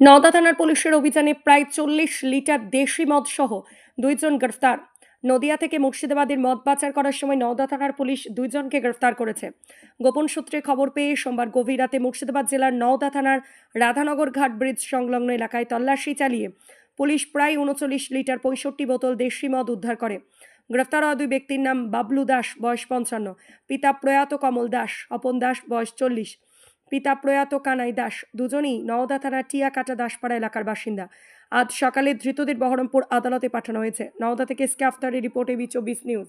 নওদা থানার পুলিশের অভিযানে প্রায় চল্লিশ লিটার দেশি মদ সহ দুইজন গ্রেফতার। নদিয়া থেকে মুর্শিদাবাদের মদ পাচার করার সময় নওদা থানার পুলিশ দুইজনকে গ্রেফতার করেছে। গোপন সূত্রে খবর পেয়ে সোমবার গভীর রাতে মুর্শিদাবাদ জেলার নওদা থানার রাধানগর ঘাট ব্রিজ সংলগ্ন এলাকায় তল্লাশি চালিয়ে পুলিশ প্রায় উনচল্লিশ লিটার পঁয়ষট্টি বোতল দেশি মদ উদ্ধার করে। গ্রেফতার হওয়া দুই ব্যক্তির নাম বাবলু দাস, বয়স পঞ্চান্ন, পিতা প্রয়াত কমল দাস, অপন দাস, বয়স চল্লিশ। পিতা প্রয়াত কানাই দাস। দুজনেই নওদা থানার টিয়াকাটা দাসপাড়া এলাকার বাসিন্দা। আজ সকালে ধৃতদের বহরমপুর আদালতে পাঠানো হয়েছে। নওদা থেকে স্ক্যাফতারের রিপোর্টে এবি চব্বিশ নিউজ।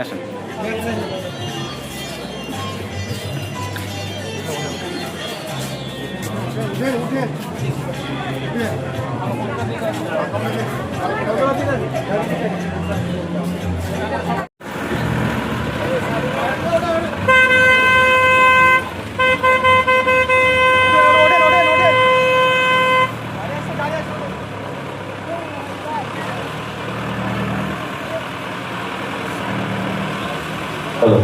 আসেন। হ্যালো।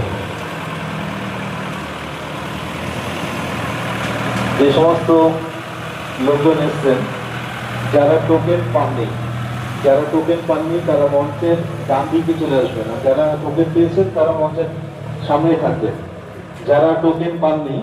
যে সমস্ত লোকজন এসছেন, যারা টোকেন পাননি, যারা টোকেন পাননি, তারা মঞ্চের ডান দিকে চলে আসবেন। আর যারা টোকেন পেয়েছেন, তারা মঞ্চের সামনে থাকবেন। যারা টোকেন পাননি